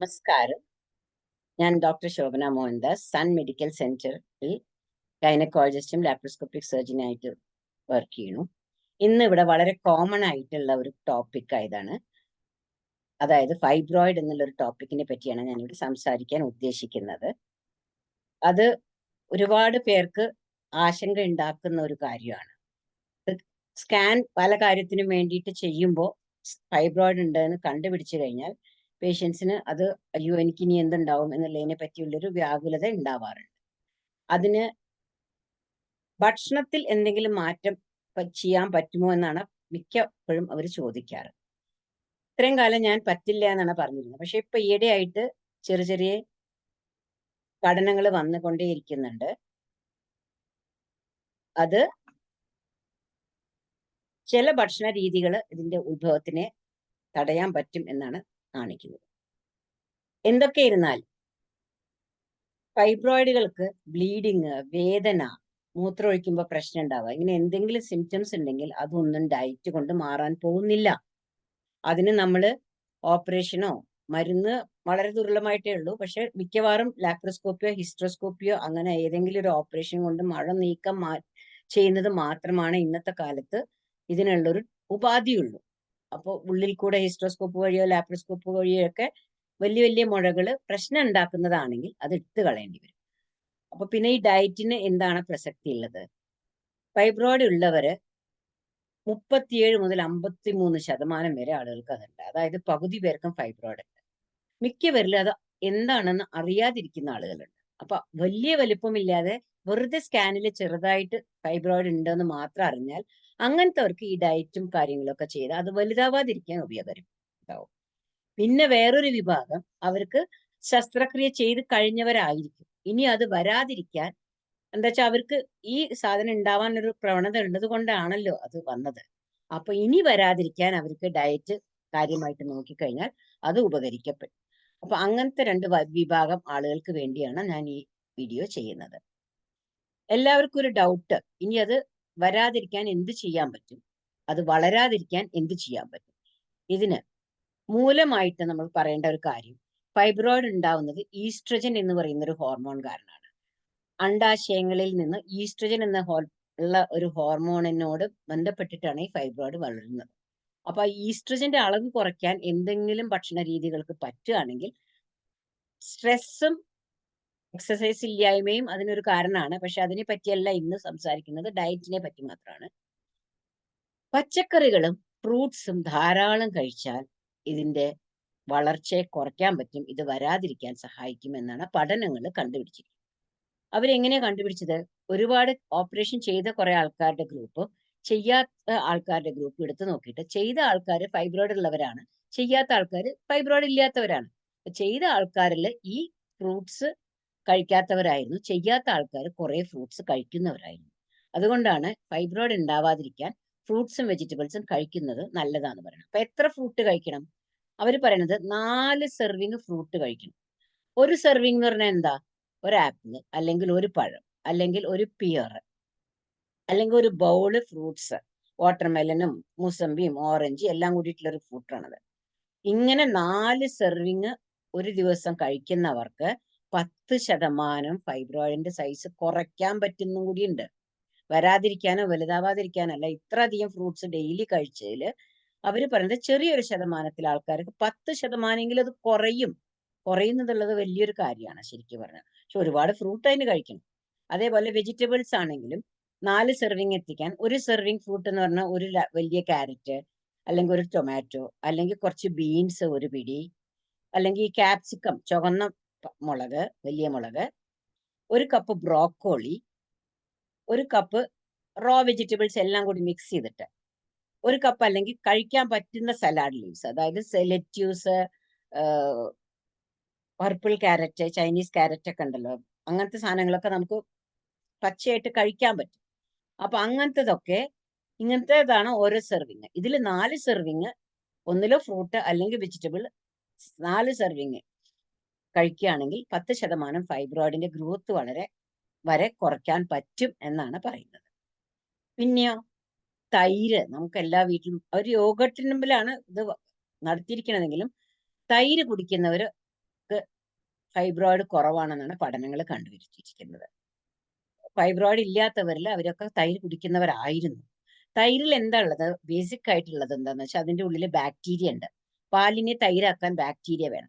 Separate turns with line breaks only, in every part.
നമസ്കാരം. ഞാൻ doctor Shobhana Mohandas sun medical സെന്ററിൽ ഗൈനക്കോളജിസ്റ്റും ലാപ്രോസ്കോപ്പിക് സർജനായിട്ട് വർക്ക് ചെയ്യുന്നു. ഇന്ന് ഇവിടെ വളരെ കോമൺ ആയിട്ടുള്ള ഒരു ടോപ്പിക് ആയതാണ്. അതായത് ഫൈബ്രോയിഡ് എന്നുള്ള ഒരു ടോപ്പിക്കിനെ പറ്റിയാണ് ഞാൻ ഇവിടെ സംസാരിക്കാൻ ഉദ്ദേശിക്കുന്നത്. അത് ഒരുപാട് പേർക്ക് ആശങ്ക ഉണ്ടാക്കുന്ന ഒരു കാര്യമാണ്. സ്കാൻ പല കാര്യത്തിനും വേണ്ടിയിട്ട് ചെയ്യുമ്പോൾ ഫൈബ്രോയിഡ് ഉണ്ടെന്ന് കണ്ടുപിടിച്ചു കഴിഞ്ഞാൽ പേഷ്യൻസിന് അത് അയ്യോ എനിക്ക് ഇനി എന്തുണ്ടാവും? എന്നുള്ളതിനെ പറ്റിയുള്ളൊരു വ്യാകുലത ഉണ്ടാവാറുണ്ട്. അതിന് ഭക്ഷണത്തിൽ എന്തെങ്കിലും മാറ്റം ചെയ്യാൻ പറ്റുമോ എന്നാണ് മിക്കപ്പോഴും അവർ ചോദിക്കാറ്. ഇത്രയും കാലം ഞാൻ പറ്റില്ല എന്നാണ് പറഞ്ഞിരുന്നത്. പക്ഷെ ഇപ്പൊ ഈയിടെയായിട്ട് ചെറിയ ചെറിയ പഠനങ്ങൾ വന്നുകൊണ്ടേയിരിക്കുന്നുണ്ട്. അത് ചില ഭക്ഷണ രീതികൾ ഇതിന്റെ ഉത്ഭവത്തിനെ തടയാൻ പറ്റും എന്നാണ് കാണിക്കുന്നത്. എന്തൊക്കെ ഇരുന്നാൽ ഫൈബ്രോയിഡുകൾക്ക് ബ്ലീഡിങ് വേദന മൂത്രമൊഴിക്കുമ്പോൾ പ്രശ്നം ഉണ്ടാവുക ഇങ്ങനെ എന്തെങ്കിലും സിംറ്റംസ് ഉണ്ടെങ്കിൽ അതൊന്നും ഡയറ്റ് കൊണ്ട് മാറാൻ പോകുന്നില്ല. അതിന് നമ്മൾ ഓപ്പറേഷനോ മരുന്ന് വളരെ ദുർലഭമായിട്ടേ ഉള്ളൂ. പക്ഷെ മിക്കവാറും ലാപ്രോസ്കോപ്പിയോ ഹിസ്ട്രോസ്കോപ്പിയോ അങ്ങനെ ഏതെങ്കിലും ഒരു ഓപ്പറേഷൻ കൊണ്ട് മഴ നീക്കം ചെയ്യുന്നത് മാത്രമാണ് ഇന്നത്തെ കാലത്ത് ഇതിനുള്ളൊരു ഉപാധിയുള്ളൂ. അപ്പോൾ ഉള്ളിൽ കൂടെ ഹിസ്ട്രോസ്കോപ്പ് വഴിയോ ലാപ്രോസ്കോപ്പ് വഴിയോ ഒക്കെ വലിയ വലിയ മുഴകൾ പ്രശ്നം ഉണ്ടാക്കുന്നതാണെങ്കിൽ അത് എടുത്തു കളയേണ്ടി വരും. അപ്പൊ പിന്നെ ഈ ഡയറ്റിന് എന്താണ് പ്രസക്തി ഉള്ളത്? ഫൈബ്രോയിഡ് ഉള്ളവര് മുപ്പത്തിയേഴ് മുതൽ അമ്പത്തി മൂന്ന് ശതമാനം വരെ ആളുകൾക്ക് അതുണ്ട്. അതായത് പകുതി പേർക്കും ഫൈബ്രോയിഡ് ഉണ്ട്. മിക്കവരിലും അത് എന്താണെന്ന് അറിയാതിരിക്കുന്ന ആളുകളുണ്ട്. അപ്പൊ വലിയ വലിപ്പമില്ലാതെ വെറുതെ സ്കാനിൽ ചെറുതായിട്ട് ഫൈബ്രോയിഡ് ഉണ്ടെന്ന് മാത്രം അറിഞ്ഞാൽ അങ്ങനത്തെവർക്ക് ഈ ഡയറ്റും കാര്യങ്ങളൊക്കെ ചെയ്ത് അത് വലുതാവാതിരിക്കാൻ ഉപയോഗം ഉണ്ടാവും. പിന്നെ വേറൊരു വിഭാഗം അവർക്ക് ശസ്ത്രക്രിയ ചെയ്ത് കഴിഞ്ഞവരായിരിക്കും. ഇനി അത് വരാതിരിക്കാൻ എന്താ വെച്ചാൽ അവർക്ക് ഈ സാധനം ഉണ്ടാവാൻ ഒരു പ്രവണത ഉള്ളത് കൊണ്ടാണല്ലോ അത് വന്നത്. അപ്പൊ ഇനി വരാതിരിക്കാൻ അവർക്ക് ഡയറ്റ് കാര്യമായിട്ട് നോക്കിക്കഴിഞ്ഞാൽ അത് ഉപകരിക്കപ്പെടും. അപ്പൊ അങ്ങനത്തെ രണ്ട് വിഭാഗം ആളുകൾക്ക് വേണ്ടിയാണ് ഞാൻ ഈ വീഡിയോ ചെയ്യുന്നത്. എല്ലാവർക്കും ഒരു ഡൗട്ട് ഇനി അത് വരാതിരിക്കാൻ എന്ത് ചെയ്യാൻ പറ്റും? അത് വളരാതിരിക്കാൻ എന്ത് ചെയ്യാൻ പറ്റും? ഇതിന് മൂലമായിട്ട് നമ്മൾ പറയേണ്ട ഒരു കാര്യം ഫൈബ്രോയിഡ് ഉണ്ടാവുന്നത് ഈസ്ട്രജൻ എന്ന് പറയുന്ന ഒരു ഹോർമോൺ കാരണമാണ് അണ്ടാശയങ്ങളിൽ നിന്ന് ഈസ്ട്രജൻ എന്ന ഹോ ഉള്ള ഒരു ഹോർമോണിനോട് ബന്ധപ്പെട്ടിട്ടാണ് ഈ ഫൈബ്രോയിഡ് വളരുന്നത്. അപ്പൊ ഈസ്ട്രജന്റെ അളവ് കുറയ്ക്കാൻ എന്തെങ്കിലും ഭക്ഷണ രീതികൾക്ക് പറ്റുകയാണെങ്കിൽ സ്ട്രെസ്സും എക്സസൈസ് ഇല്ലായ്മയും അതിനൊരു കാരണമാണ്. പക്ഷെ അതിനെ പറ്റിയല്ല ഇന്ന് സംസാരിക്കുന്നത്. ഡയറ്റിനെ പറ്റി മാത്രമാണ്. പച്ചക്കറികളും ഫ്രൂട്ട്സും ധാരാളം കഴിച്ചാൽ ഇതിന്റെ വളർച്ചയെ കുറയ്ക്കാൻ പറ്റും. ഇത് വരാതിരിക്കാൻ സഹായിക്കും എന്നാണ് പഠനങ്ങൾ കണ്ടുപിടിച്ചിരിക്കുന്നത്. അവരെങ്ങനെയാണ് കണ്ടുപിടിച്ചത്? ഒരുപാട് ഓപ്പറേഷൻ ചെയ്ത കുറെ ആൾക്കാരുടെ ഗ്രൂപ്പ് ചെയ്യാത്ത ആൾക്കാരുടെ ഗ്രൂപ്പ് എടുത്ത് നോക്കിയിട്ട് ചെയ്ത ആൾക്കാർ ഫൈബ്രോയിഡ് ഉള്ളവരാണ്. ചെയ്യാത്ത ആൾക്കാർ ഫൈബ്രോയിഡ് ഇല്ലാത്തവരാണ്. ചെയ്ത ആൾക്കാരിൽ ഈ ഫ്രൂട്ട്സ് കഴിക്കാത്തവരായിരുന്നു. ചെയ്യാത്ത ആൾക്കാർ കുറെ ഫ്രൂട്ട്സ് കഴിക്കുന്നവരായിരുന്നു. അതുകൊണ്ടാണ് ഫൈബ്രോയിഡ് ഉണ്ടാവാതിരിക്കാൻ ഫ്രൂട്ട്സും വെജിറ്റബിൾസും കഴിക്കുന്നത് നല്ലതാന്ന് പറയുന്നത്. അപ്പൊ എത്ര ഫ്രൂട്ട് കഴിക്കണം? അവർ പറയുന്നത് നാല് സെർവിങ് ഫ്രൂട്ട് കഴിക്കണം. ഒരു സെർവിങ് എന്ന് പറഞ്ഞാൽ എന്താ? ഒരു ആപ്പിൾ അല്ലെങ്കിൽ ഒരു പഴം അല്ലെങ്കിൽ ഒരു പിയർ അല്ലെങ്കിൽ ഒരു ബൗൾ ഫ്രൂട്ട്സ് വാട്ടർമെലനും മുസമ്പിയും ഓറഞ്ച് എല്ലാം കൂടിയിട്ടുള്ള ഒരു ഫ്രൂട്ടാണത് ഇങ്ങനെ നാല് സെർവിങ് ഒരു ദിവസം കഴിക്കുന്നവർക്ക് പത്ത് ശതമാനം ഫൈബ്രോയിഡിന്റെ സൈസ് കുറയ്ക്കാൻ പറ്റുന്നും കൂടിയുണ്ട്. വരാതിരിക്കാനോ വലുതാവാതിരിക്കാനോ അല്ല ഇത്ര അധികം ഫ്രൂട്ട്സ് ഡെയിലി കഴിച്ചതിൽ അവർ പറയുന്നത് ചെറിയൊരു ശതമാനത്തിൽ ആൾക്കാർക്ക് പത്ത് ശതമാനമെങ്കിലും അത് കുറയും. കുറയുന്നതുള്ളത് വലിയൊരു കാര്യമാണ് ശരിക്കും പറഞ്ഞാൽ. പക്ഷെ ഒരുപാട് ഫ്രൂട്ട് അതിന് കഴിക്കണം. അതേപോലെ വെജിറ്റബിൾസ് ആണെങ്കിലും നാല് സെർവിങ് എത്തിക്കാൻ ഒരു സെർവിങ് ഫ്രൂട്ട് എന്ന് പറഞ്ഞാൽ ഒരു വലിയ ക്യാരറ്റ് അല്ലെങ്കിൽ ഒരു ടൊമാറ്റോ അല്ലെങ്കിൽ കുറച്ച് ബീൻസ് ഒരു പിടി അല്ലെങ്കിൽ ക്യാപ്സിക്കം ചുവന്ന മുളക് വലിയ മുളക് ഒരു കപ്പ് ബ്രോക്കോളി ഒരു കപ്പ് റോ വെജിറ്റബിൾസ് എല്ലാം കൂടി മിക്സ് ചെയ്തിട്ട് ഒരു കപ്പ് അല്ലെങ്കിൽ കഴിക്കാൻ പറ്റുന്ന സലാഡ് ലീവ്സ് അതായത് lettuce purple carrot Chinese carrot ഒക്കെ ഉണ്ടല്ലോ അങ്ങനത്തെ സാധനങ്ങളൊക്കെ നമുക്ക് പച്ചയായിട്ട് കഴിക്കാൻ പറ്റും. അപ്പൊ അങ്ങനത്തതൊക്കെ ഇങ്ങനത്തേതാണ് ഓരോ സെർവിങ് ഇതിൽ നാല് സെർവിങ് ഒന്നിലോ ഫ്രൂട്ട് അല്ലെങ്കിൽ വെജിറ്റബിൾ നാല് സെർവിങ് കഴിക്കുകയാണെങ്കിൽ പത്ത് ശതമാനം ഫൈബ്രോയിഡിന്റെ ഗ്രോത്ത് വളരെ വരെ കുറയ്ക്കാൻ പറ്റും എന്നാണ് പറയുന്നത്. പിന്നെയോ? തൈര്. നമുക്ക് എല്ലാ വീട്ടിലും ഒരു യോഗത്തിന് മുമ്പിലാണ് ഇത് നടത്തിയിരിക്കണതെങ്കിലും തൈര് കുടിക്കുന്നവർക്ക് ഫൈബ്രോയിഡ് കുറവാണെന്നാണ് പഠനങ്ങൾ കണ്ടുപിടിച്ചിരിക്കുന്നത് ഫൈബ്രോയിഡ് ഇല്ലാത്തവരിൽ അവരൊക്കെ തൈര് കുടിക്കുന്നവരായിരുന്നു. തൈരിൽ എന്താ ഉള്ളത്? ബേസിക് ആയിട്ടുള്ളത് എന്താന്ന് വെച്ചാൽ അതിന്റെ ഉള്ളിൽ ബാക്ടീരിയ ഉണ്ട്. പാലിനെ തൈരാക്കാൻ ബാക്ടീരിയ വേണം.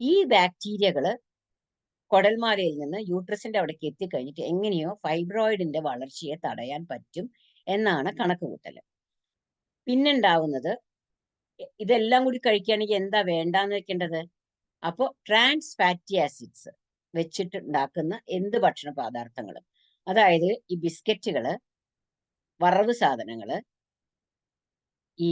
ഈ ബാക്ടീരിയകൾ കുടൽമാലയിൽ നിന്ന് യൂട്രസിന്റെ അവിടേക്ക് എത്തിക്കഴിഞ്ഞിട്ട് എങ്ങനെയോ ഫൈബ്രോയിഡിന്റെ വളർച്ചയെ തടയാൻ പറ്റും എന്നാണ് കണക്കുകൂട്ടൽ. പിന്നുണ്ടാവുന്നത് ഇ- ഇതെല്ലാം കൂടി കഴിക്കുകയാണെങ്കിൽ എന്താ വേണ്ടാന്ന് വെക്കേണ്ടത്? അപ്പോൾ ട്രാൻസ് ഫാറ്റി ആസിഡ്സ് വെച്ചിട്ട് ഉണ്ടാക്കുന്ന എന്ത് ഭക്ഷണ പദാർത്ഥങ്ങളും? അതായത് ഈ ബിസ്ക്കറ്റുകൾ വറവ് സാധനങ്ങൾ ഈ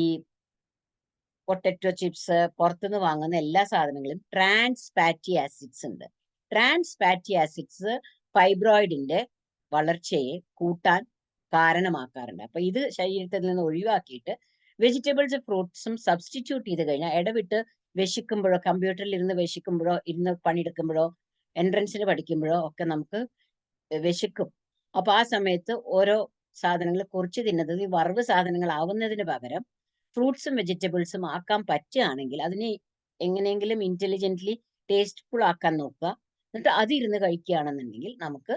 പൊട്ടറ്റോ ചിപ്സ് പുറത്തുനിന്ന് വാങ്ങുന്ന എല്ലാ സാധനങ്ങളും ട്രാൻസ് ഫാറ്റി ആസിഡ്സ് ഉണ്ട്. ട്രാൻസ് ഫാറ്റി ആസിഡ്സ് ഫൈബ്രോയിഡിന്റെ വളർച്ചയെ കൂട്ടാൻ കാരണമാക്കാറുണ്ട്. അപ്പൊ ഇത് ശരീരത്തിൽ നിന്ന് ഒഴിവാക്കിയിട്ട് വെജിറ്റബിൾസ് ഫ്രൂട്ട്സും സബ്സ്റ്റിറ്റ്യൂട്ട് ചെയ്ത് കഴിഞ്ഞാൽ ഇടവിട്ട് വിശക്കുമ്പോഴോ കമ്പ്യൂട്ടറിൽ ഇരുന്ന് വിശക്കുമ്പോഴോ ഇരുന്ന് പണിയെടുക്കുമ്പോഴോ എൻട്രൻസിന് പഠിക്കുമ്പോഴോ ഒക്കെ നമുക്ക് വിശക്കും. അപ്പൊ ആ സമയത്ത് ഓരോ സാധനങ്ങൾ കുറച്ച് തിന്നുന്നത് ഈ വറവ് സാധനങ്ങൾ ആവുന്നതിന് പകരം ഫ്രൂട്ട്സും വെജിറ്റബിൾസും ആക്കാൻ പറ്റുകയാണെങ്കിൽ അതിനെ എങ്ങനെയെങ്കിലും ഇന്റലിജന്റ്ലി ടേസ്റ്റ്ഫുൾ ആക്കാൻ നോക്കുക. എന്നിട്ട് അതിരുന്ന് കഴിക്കുകയാണെന്നുണ്ടെങ്കിൽ നമുക്ക്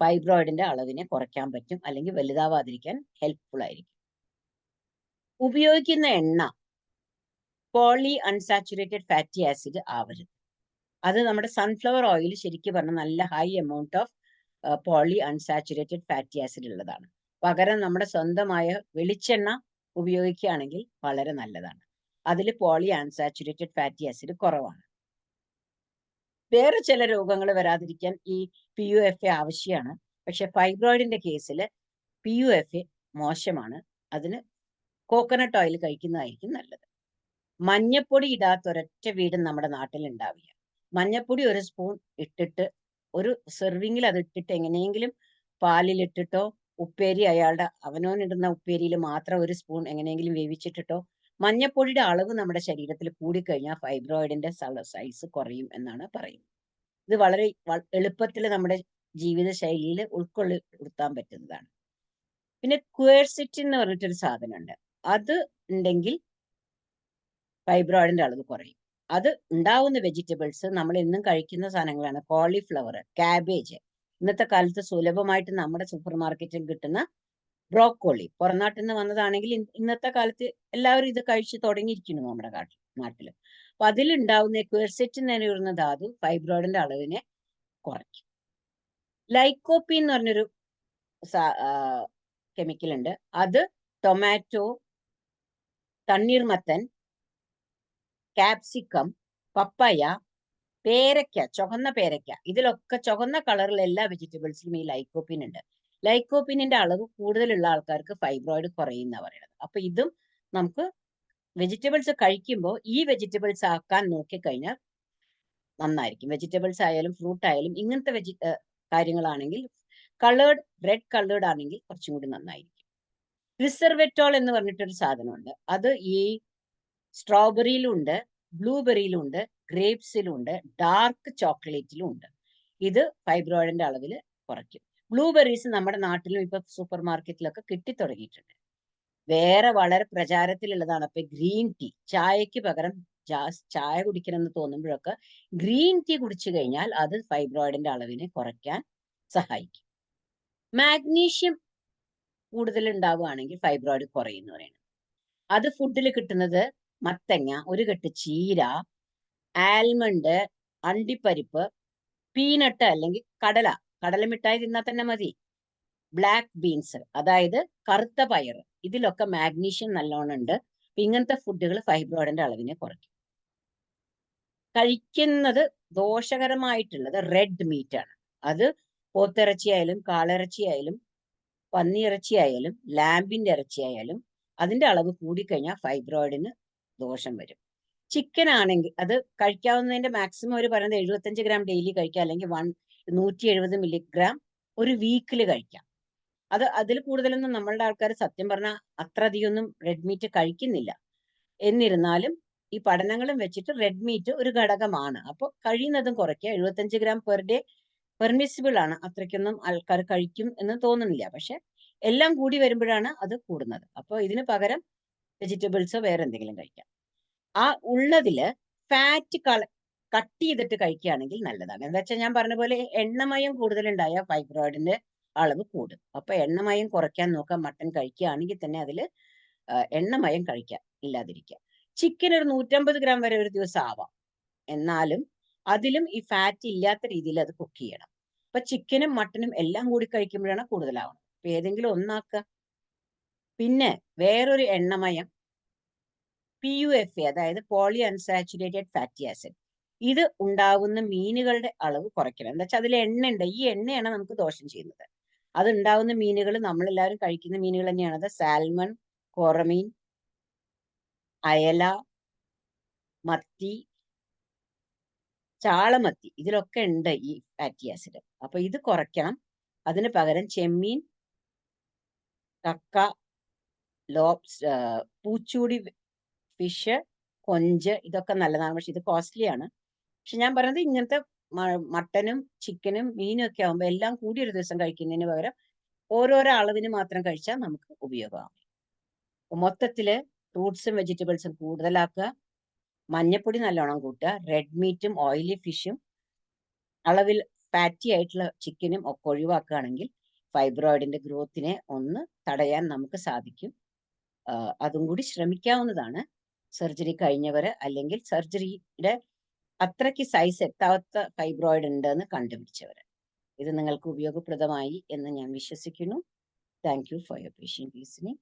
ഫൈബ്രോയിഡിന്റെ അളവിനെ കുറയ്ക്കാൻ പറ്റും അല്ലെങ്കിൽ വലുതാവാതിരിക്കാൻ ഹെൽപ്ഫുൾ ആയിരിക്കും. ഉപയോഗിക്കുന്ന എണ്ണ പോളി അൺസാച്ചുറേറ്റഡ് ഫാറ്റി ആസിഡ് ആവരുത്. അത് നമ്മുടെ സൺഫ്ലവർ ഓയിൽ ശരിക്കും പറഞ്ഞാൽ നല്ല high amount of polyunsaturated fatty acid ഉള്ളതാണ്. പകരം നമ്മുടെ സ്വന്തമായ വെളിച്ചെണ്ണ ഉപയോഗിക്കുകയാണെങ്കിൽ വളരെ നല്ലതാണ്. അതിൽ പോളി അൺസാച്ചുറേറ്റഡ് ഫാറ്റി ആസിഡ് കുറവാണ്. വേറെ ചില രോഗങ്ങൾ വരാതിരിക്കാൻ ഈ പി യു എഫ് എ ആവശ്യമാണ്. പക്ഷെ ഫൈബ്രോയിഡിന്റെ കേസിൽ പി യു എഫ് എ മോശമാണ്. അതിന് കോക്കനട്ട് ഓയിൽ കഴിക്കുന്നതായിരിക്കും നല്ലത്. മഞ്ഞപ്പൊടി ഇടാത്ത ഒരൊറ്റ വീടും നമ്മുടെ നാട്ടിൽ ഉണ്ടാവില്ല. മഞ്ഞപ്പൊടി ഒരു സ്പൂൺ ഇട്ടിട്ട് ഒരു സെർവിങ്ങിൽ അത് ഇട്ടിട്ട് എങ്ങനെയെങ്കിലും പാലിലിട്ടിട്ടോ ഉപ്പേരി അയാളുടെ അവനോനിടുന്ന ഉപ്പേരിയിൽ മാത്രം ഒരു സ്പൂൺ എങ്ങനെയെങ്കിലും വേവിച്ചിട്ടിട്ടോ മഞ്ഞപ്പൊടിയുടെ അളവ് നമ്മുടെ ശരീരത്തിൽ കൂടിക്കഴിഞ്ഞാൽ ഫൈബ്രോയിഡിന്റെ സൈസ് കുറയും എന്നാണ് പറയുന്നത്. ഇത് വളരെ എളുപ്പത്തിൽ നമ്മുടെ ജീവിത ശൈലിയിൽ ഉൾക്കൊള്ളിത്താൻ പറ്റുന്നതാണ്. പിന്നെ ക്വേഴ്സിറ്റിൻ എന്ന് പറഞ്ഞിട്ടൊരു സാധനമുണ്ട്. അത് ഉണ്ടെങ്കിൽ ഫൈബ്രോയിഡിന്റെ അളവ് കുറയും. അത് ഉണ്ടാവുന്ന വെജിറ്റബിൾസ് നമ്മൾ എന്നും കഴിക്കുന്ന സാധനങ്ങളാണ് കോളിഫ്ലവർ കാബേജ് ഇന്നത്തെ കാലത്ത് സുലഭമായിട്ട് നമ്മുടെ സൂപ്പർ മാർക്കറ്റിൽ കിട്ടുന്ന ബ്രോക്കോളി. പുറനാട്ടിൽ നിന്ന് വന്നതാണെങ്കിൽ ഇന്നത്തെ കാലത്ത് എല്ലാവരും ഇത് കഴിച്ച് തുടങ്ങിയിരിക്കുന്നു നമ്മുടെ കാട്ടിൽ നാട്ടിൽ അപ്പൊ അതിലുണ്ടാവുന്ന ക്വേർസെറ്റിൻ എന്ന് പറയുന്ന ധാതു ഫൈബ്രോയിഡിന്റെ അളവിനെ കുറയ്ക്കും. ലൈക്കോപ്പി എന്ന് പറഞ്ഞൊരു കെമിക്കൽ ഉണ്ട്. അത് ടൊമാറ്റോ തണ്ണീർമത്തൻ കാപ്സിക്കം പപ്പായ പേരയ്ക്ക ചുവന്ന പേരയ്ക്ക ഇതിലൊക്കെ ചുവന്ന കളറിൽ എല്ലാ വെജിറ്റബിൾസിലും ഈ ലൈക്കോപ്പിൻ ഉണ്ട്. ലൈക്കോപ്പിനിന്റെ അളവ് കൂടുതലുള്ള ആൾക്കാർക്ക് ഫൈബ്രോയിഡ് കുറയുന്ന പറയുന്നത്. അപ്പൊ ഇതും നമുക്ക് വെജിറ്റബിൾസ് കഴിക്കുമ്പോൾ ഈ വെജിറ്റബിൾസ് ആക്കാൻ നോക്കിക്കഴിഞ്ഞാൽ നന്നായിരിക്കും. വെജിറ്റബിൾസ് ആയാലും ഫ്രൂട്ട് ആയാലും ഇങ്ങനത്തെ വെജി കാര്യങ്ങളാണെങ്കിൽ കളേർഡ് റെഡ് കളേർഡ് ആണെങ്കിൽ കുറച്ചും കൂടി നന്നായിരിക്കും. റിസർവെറ്റോൾ എന്ന് പറഞ്ഞിട്ടൊരു സാധനമുണ്ട്. അത് ഈ സ്ട്രോബെറിയിലും ഉണ്ട് ഗ്രേപ്സിലുണ്ട് ഡാർക്ക് ചോക്ലേറ്റിലും ഉണ്ട് ഇത് ഫൈബ്രോയിഡിന്റെ അളവിൽ കുറയ്ക്കും. ബ്ലൂബെറീസ് നമ്മുടെ നാട്ടിലും ഇപ്പൊ സൂപ്പർ മാർക്കറ്റിലൊക്കെ കിട്ടി തുടങ്ങിയിട്ടുണ്ട് വേറെ വളരെ പ്രചാരത്തിലുള്ളതാണ്. ഇപ്പൊ ഗ്രീൻ ടീ ചായക്ക് പകരം ചായ ചായ കുടിക്കണമെന്ന് തോന്നുമ്പോഴൊക്കെ ഗ്രീൻ ടീ കുടിച്ചു കഴിഞ്ഞാൽ അത് ഫൈബ്രോയിഡിന്റെ അളവിനെ കുറയ്ക്കാൻ സഹായിക്കും. മാഗ്നീഷ്യം കൂടുതൽ ഉണ്ടാവുകയാണെങ്കിൽ ഫൈബ്രോയിഡ് കുറയുന്നു പറയുന്നത് അത് ഫുഡിൽ കിട്ടുന്നത് മത്തങ്ങ ഒരു കെട്ട് ചീര ആൽമണ്ട് അണ്ടിപ്പരിപ്പ് പീനട്ട് അല്ലെങ്കിൽ കടല. കടല മിഠായി തിന്നാൽ തന്നെ മതി. ബ്ലാക്ക് ബീൻസ് അതായത് കറുത്ത പയർ ഇതിലൊക്കെ മാഗ്നീഷ്യം നല്ലോണം ഉണ്ട്. ഇങ്ങനത്തെ ഫുഡുകൾ ഫൈബ്രോയിഡിന്റെ അളവിനെ കുറയ്ക്കും. കഴിക്കുന്നത് ദോഷകരമായിട്ടുള്ളത് റെഡ് മീറ്റ് ആണ്. അത് പോത്തിറച്ചിയായാലും ആയാലും കാളിറച്ചി ആയാലും പന്നിയിറച്ചി ആയാലും ലാമ്പിന്റെ ഇറച്ചിയായാലും അതിന്റെ അളവ് കൂടിക്കഴിഞ്ഞാൽ ഫൈബ്രോയിഡിന് ദോഷം വരും. ചിക്കൻ ആണെങ്കിൽ അത് കഴിക്കാവുന്നതിന്റെ മാക്സിമം ഒരു പറയുന്നത് എഴുപത്തഞ്ച് ഗ്രാം ഡെയിലി കഴിക്കാം. അല്ലെങ്കിൽ വൺ നൂറ്റി എഴുപത് മില്ലിഗ്രാം ഒരു വീക്കിൽ കഴിക്കാം. അത് അതിൽ കൂടുതലൊന്നും നമ്മളുടെ ആൾക്കാർ സത്യം പറഞ്ഞാൽ അത്ര അധികമൊന്നും റെഡ് മീറ്റ് കഴിക്കുന്നില്ല. എന്നിരുന്നാലും ഈ പഠനങ്ങളും വെച്ചിട്ട് റെഡ് മീറ്റ് ഒരു ഘടകമാണ്. അപ്പോൾ കഴിയുന്നതും കുറയ്ക്കുക. എഴുപത്തഞ്ച് ഗ്രാം പെർ ഡേ പെർമിസിബിൾ ആണ്. അത്രയ്ക്കൊന്നും ആൾക്കാർ കഴിക്കും എന്ന് തോന്നുന്നില്ല. പക്ഷെ എല്ലാം കൂടി വരുമ്പോഴാണ് അത് കൂടുന്നത്. അപ്പോൾ ഇതിന് പകരം വെജിറ്റബിൾസോ വേറെ എന്തെങ്കിലും കഴിക്കാം. ആ ഉള്ളതിൽ ഫാറ്റ് കള കട്ട് ചെയ്തിട്ട് കഴിക്കുകയാണെങ്കിൽ നല്ലതാണ്. എന്താ വെച്ചാൽ ഞാൻ പറഞ്ഞ പോലെ എണ്ണമയം കൂടുതലുണ്ടായ ഫൈബ്രോയിഡിന്റെ അളവ് കൂടും. അപ്പൊ എണ്ണമയം കുറയ്ക്കാൻ നോക്കാം മട്ടൺ കഴിക്കുകയാണെങ്കിൽ തന്നെ അതിൽ എണ്ണമയം കഴിക്കാം ഇല്ലാതിരിക്കുക ചിക്കൻ ഒരു നൂറ്റമ്പത് ഗ്രാം വരെ ഒരു ദിവസം ആവാം എന്നാലും അതിലും ഈ ഫാറ്റ് ഇല്ലാത്ത രീതിയിൽ അത് കുക്ക് ചെയ്യണം. അപ്പൊ ചിക്കനും മട്ടനും എല്ലാം കൂടി കഴിക്കുമ്പോഴാണ് കൂടുതലാവുന്നത് അപ്പൊ ഏതെങ്കിലും ഒന്നാക്കുക. പിന്നെ വേറൊരു എണ്ണമയം പി യു എഫ് എ അതായത് പോളി അൺസാച്ചുറേറ്റഡ് ഫാറ്റി ആസിഡ് ഇത് ഉണ്ടാവുന്ന മീനുകളുടെ അളവ് കുറയ്ക്കണം. എന്താ വെച്ചാൽ അതിൽ എണ്ണ ഉണ്ട് ഈ എണ്ണയാണ് നമുക്ക് ദോഷം ചെയ്യുന്നത്. അത് ഉണ്ടാവുന്ന മീനുകൾ നമ്മളെല്ലാവരും കഴിക്കുന്ന മീനുകൾ തന്നെയാണ്. അത് സാൽമൺ കോറമീൻ അയല മത്തി ചാളമത്തി. ഇതിലൊക്കെ ഉണ്ട് ഈ ഫാറ്റി ആസിഡ് അപ്പൊ ഇത് കുറയ്ക്കണം. അതിന് പകരം ചെമ്മീൻ കക്ക ലോബ്സ് പൂച്ചൂടി ഫിഷ് കൊഞ്ച് ഇതൊക്കെ നല്ലതാണ്. പക്ഷെ ഇത് കോസ്റ്റ്ലി ആണ് പക്ഷെ ഞാൻ പറയുന്നത് ഇങ്ങനത്തെ മട്ടനും ചിക്കനും മീനും ഒക്കെ ആകുമ്പോൾ എല്ലാം കൂടി ഒരു ദിവസം കഴിക്കുന്നതിന് പകരം ഓരോരോ അളവിന് മാത്രം കഴിച്ചാൽ നമുക്ക് ഉപയോഗമാകും മൊത്തത്തിൽ ഫ്രൂട്ട്സും വെജിറ്റബിൾസും കൂടുതലാക്കുക. മഞ്ഞപ്പൊടി നല്ലോണം കൂട്ടുക. റെഡ് മീറ്റും ഓയിലി ഫിഷും അളവിൽ ഫാറ്റി ആയിട്ടുള്ള ചിക്കനും ഒക്കെ ഒഴിവാക്കുകയാണെങ്കിൽ ഫൈബ്രോയിഡിന്റെ ഗ്രോത്തിനെ ഒന്ന് തടയാൻ നമുക്ക് സാധിക്കും. അതും കൂടി ശ്രമിക്കാവുന്നതാണ്. സർജറി കഴിഞ്ഞവര് അല്ലെങ്കിൽ സർജറിയുടെ അത്രയ്ക്ക് സൈസ് എത്താത്ത ഫൈബ്രോയിഡ് ഉണ്ടെന്ന് കണ്ടുപിടിച്ചവര്. ഇത് നിങ്ങൾക്ക് ഉപയോഗപ്രദമായി എന്ന് ഞാൻ വിശ്വസിക്കുന്നു. Thank you for your patient listening